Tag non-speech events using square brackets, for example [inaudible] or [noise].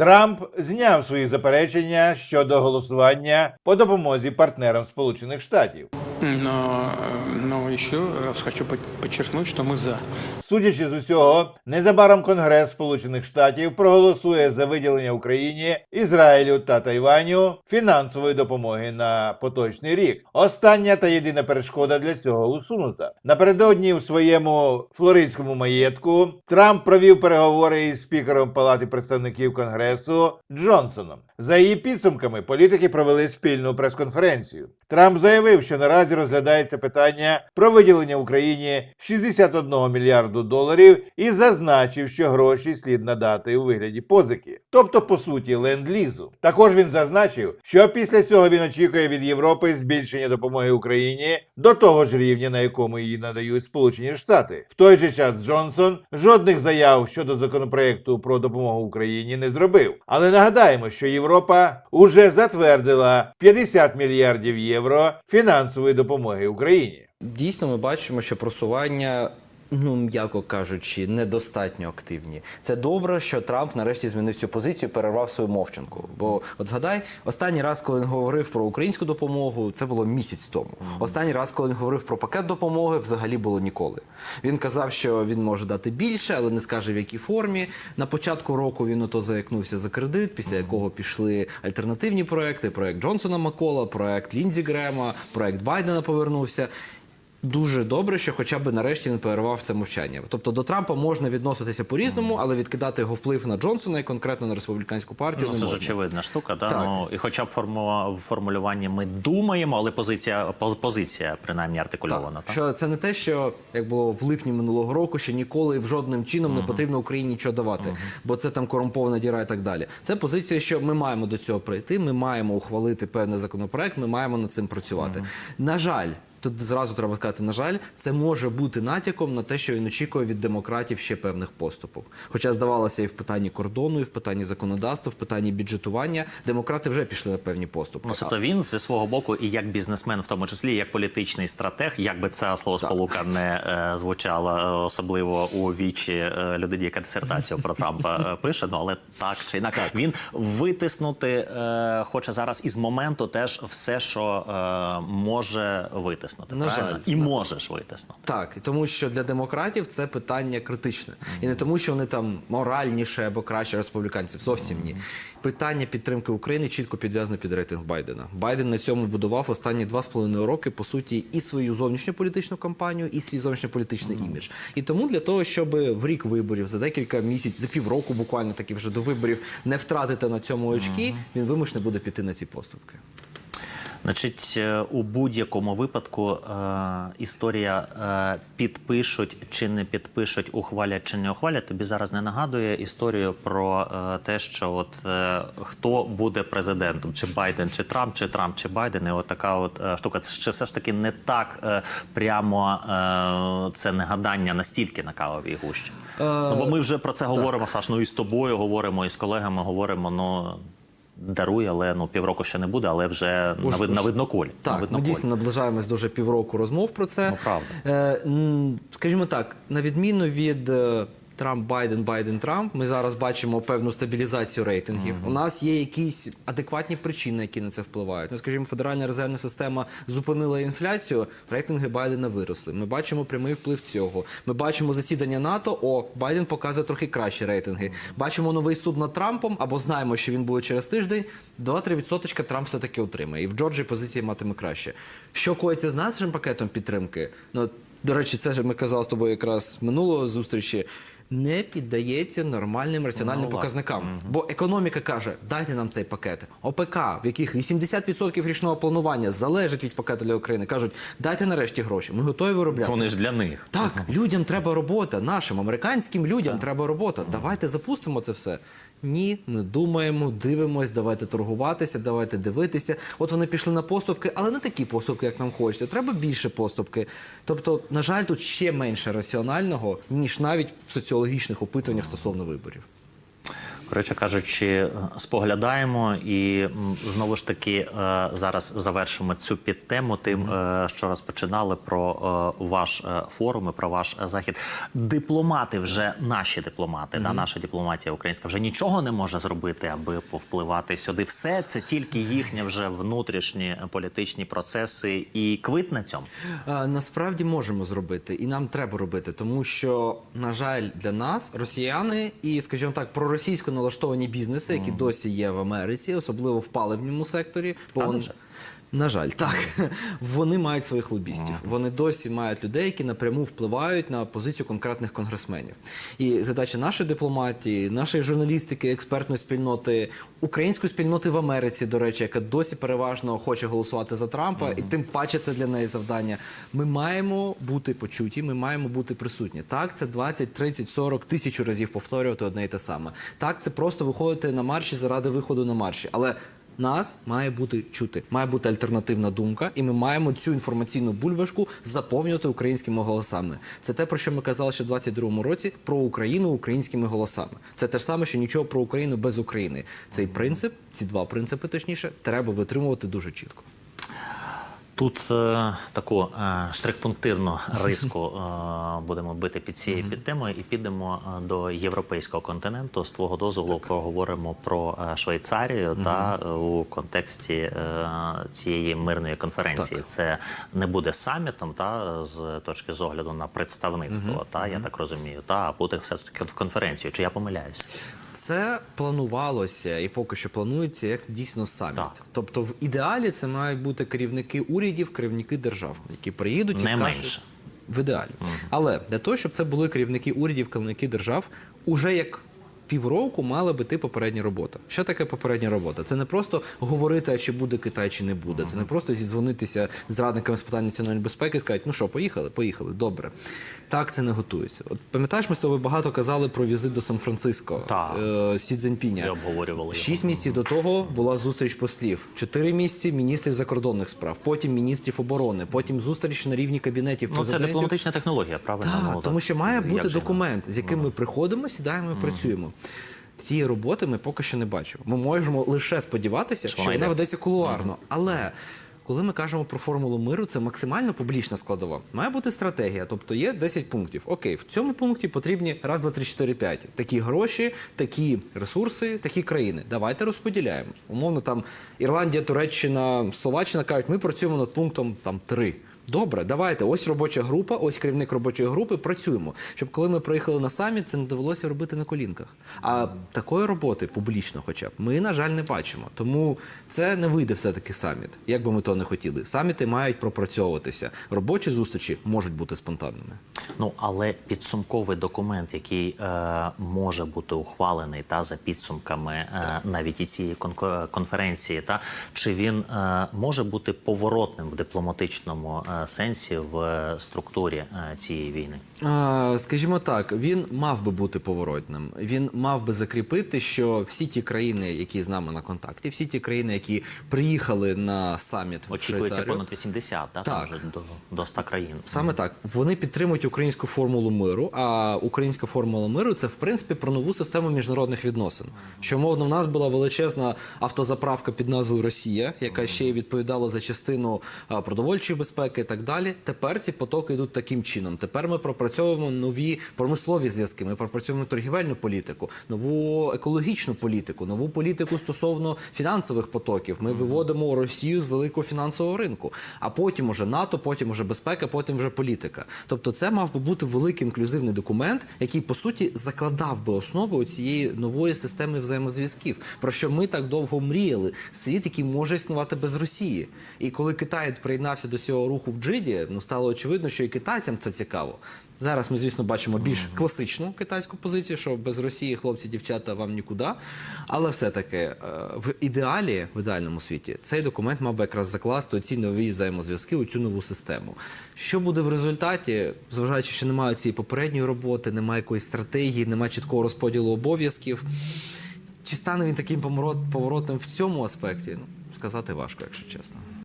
Трамп зняв свої заперечення щодо голосування по допомозі партнерам Сполучених Штатів. Но, э, но еще раз хочу под- подчеркнуть, что мы за. Судячи з усього, незабаром Конгрес Сполучених Штатів проголосує за виділення Україні, Ізраїлю та Тайваню фінансової допомоги на поточний рік. Остання та єдина перешкода для цього усунута. Напередодні у своєму флоридському маєтку Трамп провів переговори із спікером Палати представників Конгресу Джонсоном. За її підсумками, політики провели спільну прес-конференцію. Трамп заявив, що наразі розглядається питання про виділення Україні 61 мільярду доларів і зазначив, що гроші слід надати у вигляді позики, тобто по суті ленд-лізу. Також він зазначив, що після цього він очікує від Європи збільшення допомоги Україні до того ж рівня, на якому її надають Сполучені Штати. В той же час Джонсон жодних заяв щодо законопроекту про допомогу Україні не зробив. Але нагадаємо, що Європа уже затвердила 50 мільярдів євро фінансової Україні. Дійсно, ми бачимо, що просування. Ну, м'яко кажучи, недостатньо активні. Це добре, що Трамп нарешті змінив цю позицію, перервав свою мовчанку. Бо от згадай, останній раз, коли він говорив про українську допомогу, це було місяць тому. Останній раз, коли він говорив про пакет допомоги, взагалі було ніколи. Він казав, що він може дати більше, але не скаже в якій формі. На початку року він ото заякнувся за кредит, після якого пішли альтернативні проекти: проект Джонсона Макола, проект Ліндзі Грема, проект Байдена повернувся. Дуже добре, що хоча б нарешті він перервав це мовчання. Тобто до Трампа можна відноситися по-різному, але відкидати його вплив на Джонсона і конкретно на республіканську партію Ну, не це ж очевидна штука, да? Так. Ну, і хоча б форму- в формулюванні ми думаємо, але позиція, позиція принаймні артикульована. Так, Так, що це не те, що як було в липні минулого року, що ніколи в жодним чином не потрібно Україні нічого давати, бо це там корумпована діра і так далі. Це позиція, що ми маємо до цього прийти, ми маємо ухвалити певний законопроект, ми маємо над цим працювати. На жаль. Тут зразу треба сказати, на жаль, це може бути натяком на те, що він очікує від демократів ще певних поступок. Хоча здавалося, і в питанні кордону, і в питанні законодавства, в питанні бюджетування демократи вже пішли на певні поступки. Ну, тобто він зі свого боку, і як бізнесмен, в тому числі, як політичний стратег, як би ця словосполука не е, звучала, е, особливо у вічі е, людині, яка дисертацію про Трампа е, пише, ну але так чи інак, він витиснути е, хоче зараз із моменту теж все, що е, може витиснути. На правильно? жаль. і можеш витиснути. Так, і тому що для демократів це питання критичне. І не тому, що вони там моральніше або краще республіканців. Зовсім ні. Питання підтримки України чітко підв'язано під рейтинг Байдена. Байден на цьому будував останні два з половиною роки, по суті, і свою зовнішньополітичну кампанію, і свій зовнішньополітичний імідж. І тому для того, щоб в рік виборів за декілька місяців, за півроку, буквально таки вже до виборів, не втратити на цьому очки, він вимушений буде піти на ці поступки. Значить, е, у будь-якому випадку е, історія е, підпишуть чи не підпишуть, ухвалять чи не ухвалять. Тобі зараз не нагадує історію про те, що от хто буде президентом, чи Байден, чи Трамп, чи Трамп, чи Байден. І от така от штука. Це все ж таки не так прямо це не гадання настільки на кавовій гущі. ну, бо ми вже про це говоримо, Саш. Ну і з тобою говоримо, і з колегами говоримо. Ну даруй, але ну півроку ще не буде, але вже на, вид, на видноколі. на Так, ми дійсно наближаємось до вже півроку розмов про це. Ну, правда. Е, скажімо так, на відміну від е, Трамп, Байден, Байден, Трамп, ми зараз бачимо певну стабілізацію рейтингів. У нас є якісь адекватні причини, які на це впливають. Ну, скажімо, Федеральна резервна система зупинила інфляцію, рейтинги Байдена виросли. Ми бачимо прямий вплив цього. Ми бачимо засідання НАТО. О, Байден показує трохи кращі рейтинги. Бачимо новий суд над Трампом, або знаємо, що він буде через тиждень. 2-3% Трамп все таки отримає. І в Джорджії позиції матиме краще. Що коїться з нашим пакетом підтримки? Ну до речі, це ж ми казали з тобою якраз минулого зустрічі. Не піддається нормальним раціональним Ну, показникам. Бо економіка каже, дайте нам цей пакет. ОПК, в яких 80% річного планування залежить від пакету для України, кажуть, дайте нарешті гроші. Ми готові виробляти. Вони ж для них. Так, людям треба робота, нашим американським людям треба робота. Давайте запустимо це все. Ні, ми думаємо, дивимось, давайте торгуватися, давайте дивитися. От вони пішли на поступки, але не такі поступки, як нам хочеться. Треба більше поступки. Тобто, на жаль, тут ще менше раціонального, ніж навіть в соціологічних опитуваннях стосовно виборів. Коротше кажучи, споглядаємо і знову ж таки е, зараз завершимо цю підтему тим, е, що розпочинали про е, ваш форум і про ваш захід. Дипломати вже наші дипломати, да, наша дипломатія українська вже нічого не може зробити, аби повпливати сюди. Все це тільки їхні вже внутрішні політичні процеси і квит на цьому. Насправді можемо зробити, і нам треба робити, тому що, на жаль, для нас росіяни і, скажімо так, проросійсько налаштовані бізнеси, які досі є в Америці, особливо в паливному секторі, бо а, вони- невже? На жаль, так [laughs] вони мають своїх лобістів. Вони досі мають людей, які напряму впливають на позицію конкретних конгресменів. І задача нашої дипломатії, нашої журналістики, експертної спільноти, української спільноти в Америці, до речі, яка досі переважно хоче голосувати за Трампа, і тим паче це для неї завдання. Ми маємо бути почуті, ми маємо бути присутні. Так, це 20, 30, 40 тисячу разів повторювати одне і те саме. Так, це просто виходити на марші заради виходу на марші. Але нас має бути чути, має бути альтернативна думка, і ми маємо цю інформаційну бульбашку заповнювати українськими голосами. Це те, про що ми казали ще в 22-му році про Україну українськими голосами. Це те ж саме, що нічого про Україну без України. Цей принцип, ці два принципи, точніше, треба витримувати дуже чітко. Тут е, таку е, штрихпунктирну риску е, будемо бити під цією підтемою і підемо е, до європейського континенту. З твого дозволу поговоримо про е, Швейцарію та е, у контексті е, цієї мирної конференції. Це не буде самітом, та з точки зору на представництво. Та я так розумію, та а буде все ж таки конференцією. Чи я помиляюся? Це планувалося і поки що планується як дійсно саміт. Так. Тобто, в ідеалі це мають бути керівники урядів, керівники держав, які приїдуть і Не скажуть, менше. в ідеалі. Але для того, щоб це були керівники урядів, керівники держав, уже як півроку мала би йти попередня робота. Що таке попередня робота? Це не просто говорити, а чи буде Китай, чи не буде. Це не просто зідзвонитися з радниками з питань національної безпеки і сказати, ну що, поїхали, поїхали, добре. Так це не готується. От пам'ятаєш, ми з тобою багато казали про візит до Сан-Франциско е, Сі Цзіньпіня. Обговорювали. Шість місяців до того була зустріч послів, чотири місяці міністрів закордонних справ, потім міністрів оборони, потім зустріч на рівні кабінетів Ну, це дипломатична технологія, правильно? Так, тому що має бути документ, з яким ми приходимо, сідаємо і працюємо. Цієї роботи ми поки що не бачимо. Ми можемо лише сподіватися, Що що вона ведеться кулуарно. Але коли ми кажемо про формулу миру, це максимально публічна складова. Має бути стратегія, тобто є 10 пунктів. Окей, в цьому пункті потрібні раз, два, три, чотири, п'ять. Такі гроші, такі ресурси, такі країни. Давайте розподіляємо. Умовно, там Ірландія, Туреччина, Словаччина кажуть, ми працюємо над пунктом там 3. Добре, давайте. Ось робоча група, ось керівник робочої групи. Працюємо. Щоб коли ми приїхали на саміт, це не довелося робити на колінках. А такої роботи публічно, хоча б ми, на жаль, не бачимо. Тому це не вийде все-таки саміт, як би ми то не хотіли. Саміти мають пропрацьовуватися. Робочі зустрічі можуть бути спонтанними. Ну але підсумковий документ, який е, може бути ухвалений та за підсумками е, навіть і цієї конференції, та чи він е, може бути поворотним в дипломатичному е, сенсі в е, структурі е, цієї війни? Скажімо так, він мав би бути поворотним. Він мав би закріпити, що всі ті країни, які з нами на контакті, всі ті країни, які приїхали на саміт в Очікується Швейцарію, понад 80, та, там вже до, до 100 країн. Саме так. Вони підтримують українську формулу миру. А українська формула миру це в принципі про нову систему міжнародних відносин. Що мовно, в нас була величезна автозаправка під назвою Росія, яка ще й відповідала за частину продовольчої безпеки так далі. Тепер ці потоки йдуть таким чином. Тепер ми пропрацьовуємо нові промислові зв'язки. Ми пропрацьовуємо торгівельну політику, нову екологічну політику, нову політику стосовно фінансових потоків. Ми виводимо Росію з великого фінансового ринку. А потім уже НАТО, потім уже безпека, потім вже політика. Тобто, це мав би бути великий інклюзивний документ, який по суті закладав би основу цієї нової системи взаємозв'язків, про що ми так довго мріяли. Світ, який може існувати без Росії. І коли Китай приєднався до цього руху в Джиді, ну стало очевидно, що і китайцям це цікаво. Зараз ми, звісно, бачимо більш класичну китайську позицію, що без Росії хлопці, дівчата вам нікуди. Але все-таки е, в ідеалі, в ідеальному світі, цей документ мав би якраз закласти ці нові взаємозв'язки у цю нову систему. Що буде в результаті, зважаючи, що немає цієї попередньої роботи, немає якоїсь стратегії, немає чіткого розподілу обов'язків. Чи стане він таким поворот- поворотним в цьому аспекті? Ну, сказати важко, якщо чесно.